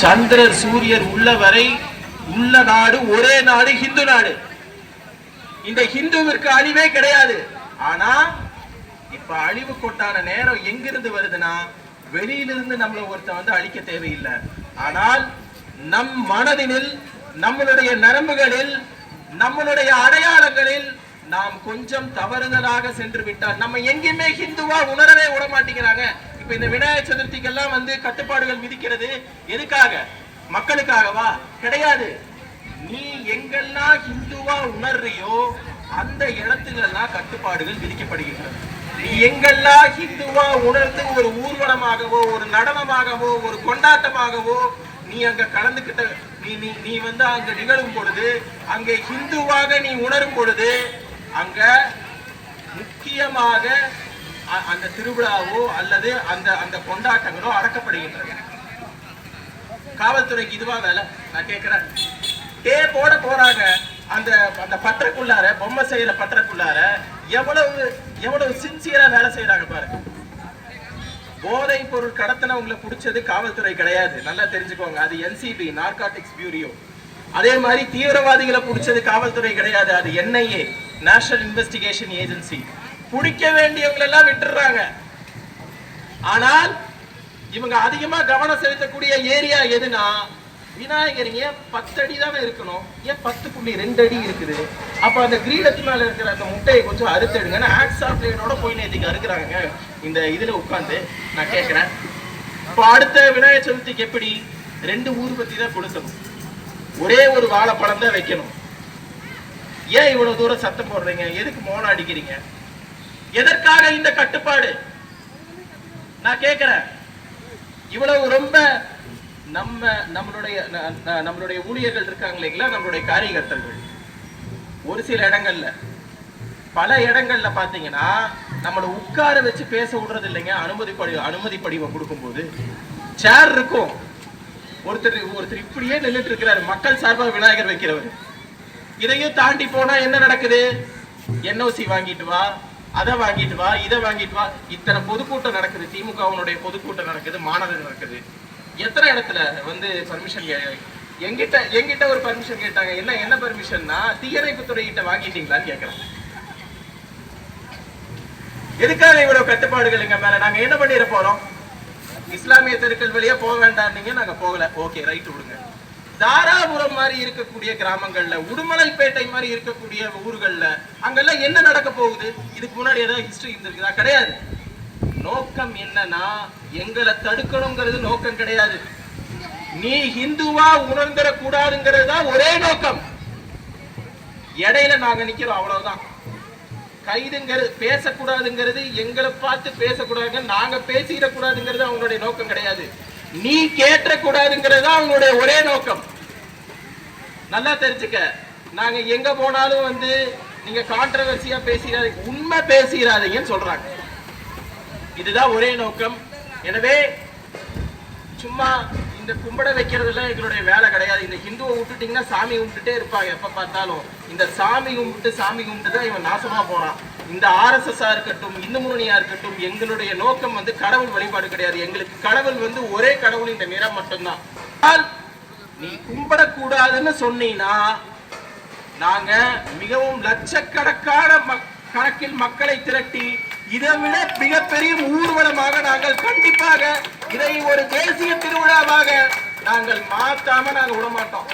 சந்திரர் சூரியர் உள்ள வரை உள்ள நாடு ஒரே நாடு ஹிந்து நாடு. இந்த ஹிந்துவிற்கு அழிவே கிடையாது. ஆனா இப்ப அழிவு கொட்டான நேரம் எங்கிருந்து வருதுன்னா வெளியிலிருந்து நம்மள ஒருத்தன் வந்து அழிக்க தேவையில்லை. ஆனால் நம் மனதினில் நம்மளுடைய நரம்புகளில் நம்மளுடைய அடையாளங்களில் நாம் கொஞ்சம் தவறுதலாக சென்று விட்டால் நம்ம எங்கேயுமே ஹிந்துவா உணரவே விட மாட்டேங்கிறாங்க. இப்ப இந்த விநாயகர் சதுர்த்திக்கெல்லாம் வந்து கட்டுப்பாடுகள் விதிக்கிறது எதுக்காக? மக்களுக்காகவா? கிடையாது. நீ எங்கெல்லாம் ஹிந்துவா உணர்றியோ அந்த இடத்துலெல்லாம் கட்டுப்பாடுகள் விதிக்கப்படுகின்றன நீ எங்கெல்லாம் ஹிந்துவா உணர்ந்து ஒரு ஊர்வலமாகவோ ஒரு நடனமாகவோ ஒரு கொண்டாட்டமாகவோ நீ அங்க கலந்துக்கிட்ட நீ நீ நீ வந்து அங்க நிகழும் பொழுது அங்கே ஹிந்துவாக நீ உணரும் பொழுது அங்க முக்கியமாக அந்த திருவிழாவோ அல்லது அந்த அந்த கொண்டாட்டங்களோ அடக்கப்படுகின்றன. காவல்துறைக்கு இதுவா வேலை? நான் கேட்கிறேன். டே போட போறாங்க. அந்த அந்த பற்றக்குள்ளார பொம்மை செய்யற பற்றக்குள்ளார எவ்வளவு எவ்வளவு சின்சியரா வேலை செய்யறாங்க பாருங்க. போதை பொருள் கடத்தினவங்களை பிடிச்சது காவல்துறை கிடையாது. நல்லா தெரிஞ்சுக்கோங்க. அது என்சிபி நார்காட்டிக்ஸ் பியூரியோ அதே மாதிரி தீவிரவாதிகளை பிடிச்சது காவல்துறை கிடையாது. அது என்ஐஏ நேஷனல் இன்வெஸ்டிகேஷன் ஏஜென்சி பிடிக்க வேண்டியவங்களெல்லாம் விட்டுறாங்க ஆனால் இவங்க அதிகமா கவனம் செலுத்தக்கூடிய ஏரியா எதுனா விநாயகர் ஏன் பத்து அடி தானே இருக்கணும்? ஏன் பத்து புள்ளி ரெண்டு அடி இருக்குது? அப்ப அந்த கிரீடத்து மேல இருக்கிற அந்த முட்டையை கொஞ்சம் அறுத்தெடுங்கன்னு ஆக்ஸா பிளேடோட போய் நேற்றுக்கு அறுக்குறாங்க. இந்த இதுல உட்காந்து நான் கேட்கிறேன் இப்போ அடுத்த விநாயகர் சதுர்த்திக்கு எப்படி? ரெண்டு ஊர்பத்தி தான் கொடுக்கணும் ஒரே ஒரு வாழைப்பழம் தான் வைக்கணும். ஏன் இவ்வளவு தூரம் சத்தம் போடுறீங்க? எதுக்கு மோனம் அடிக்கிறீங்க? எதற்காக இந்த கட்டுப்பாடு? நான் கேட்கிறேன். இவ்வளவு ரொம்ப நம்ம நம்மளுடைய ந- ந- நம்மளுடைய ஊழியர்கள் இருக்காங்க இல்லைங்களா? நம்மளுடைய காரியகர்த்தர்கள். ஒரு சில இடங்கள்ல பல இடங்கள்ல பாத்தீங்கன்னா நம்மளை உட்கார வச்சு பேச விடுறது இல்லைங்க. அனுமதி படி அனுமதி படிவம் கொடுக்கும்போது சேர் இருக்கும். ஒருத்தர் ஒருத்தர் இப்படியே நின்றுட்டு இருக்கிறாரு. மக்கள் சார்பாக விநாயகர் வைக்கிறவர். இதையும் தாண்டி போனா என்ன நடக்குது? என்ஓசி வாங்கிட்டு வா. அதை வாங்கிட்டு வா இதை வாங்கிட்டு வா. இத்தனை பொதுக்கூட்டம் நடக்குது. திமுகவினுடைய பொதுக்கூட்டம் நடக்குது மாணவர் நடக்குது. எத்தனை இடத்துல வந்து பர்மிஷன் எங்கிட்ட எங்கிட்ட ஒரு பர்மிஷன் கேட்டாங்க. என்ன என்ன பர்மிஷன்னா தீயணைப்பு துறையிட்ட வாங்கிட்டீங்களான்னு கேட்கறாங்க எதுக்காக இவ்வளவு கட்டுப்பாடுகள் எங்க மேல? நாங்க என்ன பண்ணிட போறோம்? இஸ்லாமிய தெருக்கள் வழியா போக வேண்டாம் நீங்க நாங்க போகல. ஓகே ரைட் விடுங்க. தாராபுரம் மாதிரி இருக்கக்கூடிய கிராமங்கள்ல உடுமலைப்பேட்டை மாதிரி இருக்கக்கூடிய ஊர்கள்ல அங்கெல்லாம் என்ன நடக்க போகுது? இதுக்கு முன்னாடி ஏதாவது ஹிஸ்டரி இருந்திருக்குதா? கிடையாது. நோக்கம் என்னன்னா எங்களை தடுக்கணுங்கிறது நோக்கம் கிடையாது. நீ ஹிந்துவா உணர்ந்துட கூடாதுங்கிறது தான் ஒரே நோக்கம். இடையில நாங்க நிக்கிறோம் அவ்வளவுதான். கைதுங்கிறது பேசக்கூடாதுங்கிறது எங்களை பார்த்து பேசக்கூடாதுங்க நாங்க பேசிடக்கூடாதுங்கிறது அவங்களுடைய நோக்கம் கிடையாது. நீ கேட்டக்கூடாதுங்கிறது தான் அவங்களுடைய ஒரே நோக்கம். நல்லா தெரிஞ்சுக்க. நாங்க எங்க போனாலும் வந்து நீங்க கான்ட்ரவர்சியா பேசிடாதீங்க உண்மை பேசிடாதீங்கன்னு சொல்றாங்க. இதுதான் ஒரே நோக்கம். எனவே சும்மா இந்த கும்பிட வைக்கிறதுல எங்களுடைய வேலை கிடையாது. இந்த ஹிந்துவை விட்டுட்டீங்கன்னா சாமி கும்பிட்டுட்டே இருப்பாங்க. எப்ப பார்த்தாலும். இந்த சாமி கும்பிட்டு சாமி கும்பிட்டு தான் இவன் நாசமா போறான். இந்த ஆர்எஸ்எஸ்ஸாக இருக்கட்டும் இந்து முன்னணியாக இருக்கட்டும் எங்களுடைய நோக்கம் வந்து கடவுள் வழிபாடு கிடையாது. எங்களுக்கு கடவுள் வந்து ஒரே கடவுள் இந்த நிறம் மட்டும்தான். நீ கும்பிடக்கூடாதுன்னு சொன்னீங்கன்னா நாங்க மிகவும் லட்சக்கணக்கான மக்- கணக்கில் மக்களை திரட்டி இதை விட மிகப்பெரிய ஊர்வலமாக நாங்கள் கண்டிப்பாக இதை ஒரு தேசிய திருவிழாவாக நாங்கள் மாற்றாம நாங்கள் விட மாட்டோம்